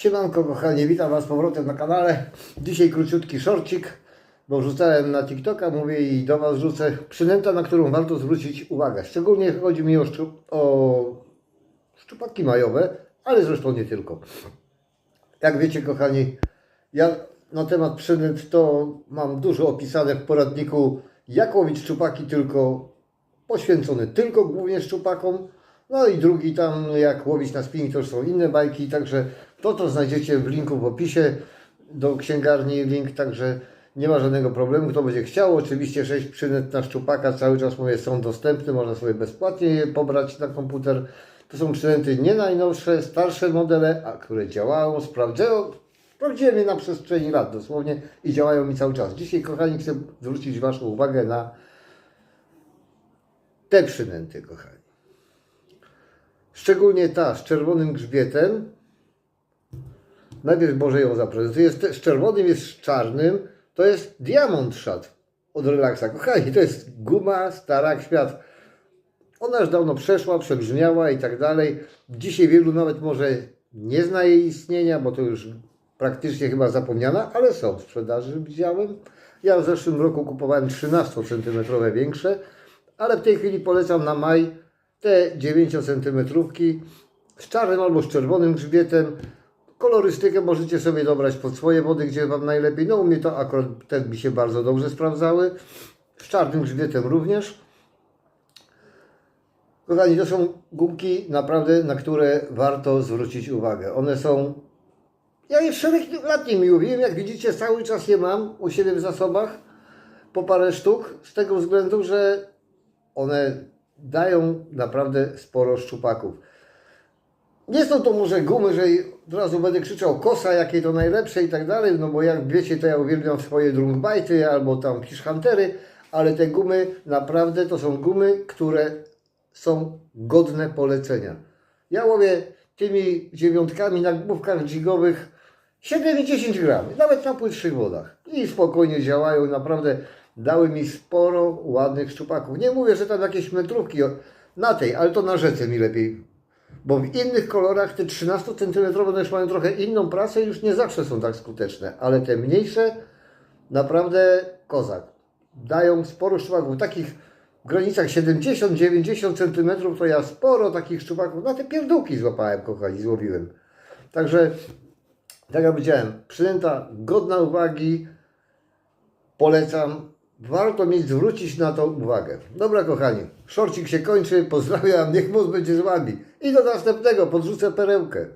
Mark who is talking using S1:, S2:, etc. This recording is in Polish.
S1: Siemanko kochani, witam Was z powrotem na kanale. Dzisiaj króciutki szorcik, bo rzucałem na TikToka, mówię i do Was rzucę przynęta, na którą warto zwrócić uwagę. Szczególnie chodzi mi o, szczu- o szczupaki majowe, ale zresztą nie tylko. Jak wiecie kochani, ja na temat przynęt to mam dużo opisane w poradniku jak łowić szczupaki tylko poświęcony tylko głównie szczupakom. No i drugi tam, jak łowić na spinning, to już są inne bajki, także to to znajdziecie w linku w opisie do księgarni link, także nie ma żadnego problemu. Kto będzie chciał, oczywiście 6 przynęt na szczupaka cały czas mówię są dostępne, można sobie bezpłatnie je pobrać na komputer. To są przynęty nie najnowsze, starsze modele, a które działają, sprawdzają, sprawdziłem je na przestrzeni lat dosłownie i działają mi cały czas. Dzisiaj kochani chcę zwrócić Waszą uwagę na te przynęty, kochani. Szczególnie ta z czerwonym grzbietem. Najpierw może ją te- z czerwonym, jest z czarnym. To jest Diamond Shot od Relaxa. Kochani, to jest guma stara świat. Ona już dawno przeszła, przebrzmiała i tak dalej. Dzisiaj wielu nawet może nie zna jej istnienia, bo to już praktycznie chyba zapomniana, ale są w sprzedaży, widziałem. Ja w zeszłym roku kupowałem 13 cm większe, ale w tej chwili polecam na maj te 9 cm z czarnym albo z czerwonym grzbietem. Kolorystykę możecie sobie dobrać pod swoje wody, gdzie Wam najlepiej. No u mnie to akurat te mi się bardzo dobrze sprawdzały. Z czarnym grzbietem również. Kochani, to są gumki naprawdę, na które warto zwrócić uwagę. One są... Ja je szereg lat nimi łowiłem, jak widzicie cały czas je mam u siebie w zasobach po parę sztuk, z tego względu, że one dają naprawdę sporo szczupaków. Nie są to może gumy, że od razu będę krzyczał kosa, jakie to najlepsze i tak dalej, no bo jak wiecie, to ja uwielbiam swoje drungbajty albo tam fishhuntery, ale te gumy naprawdę to są gumy, które są godne polecenia. Ja łowię tymi dziewiątkami na główkach dźwigowych 7 i 10 gram, nawet na płytszych wodach. I spokojnie działają, naprawdę dały mi sporo ładnych szczupaków. Nie mówię, że tam jakieś metrówki na tej, ale to na rzece mi lepiej. Bo w innych kolorach te 13 cm też mają trochę inną pracę i już nie zawsze są tak skuteczne, ale te mniejsze naprawdę kozak. Dają sporo szczupaków. Takich granicach 70-90 cm to ja sporo takich szczupaków na te pierdółki złapałem, kochani, złowiłem. Także, tak jak powiedziałem, przynęta godna uwagi, polecam. Warto mieć zwrócić na to uwagę. Dobra, kochani, szorcik się kończy. Pozdrawiam, niech moc będzie z Wami. I do następnego, podrzucę perełkę.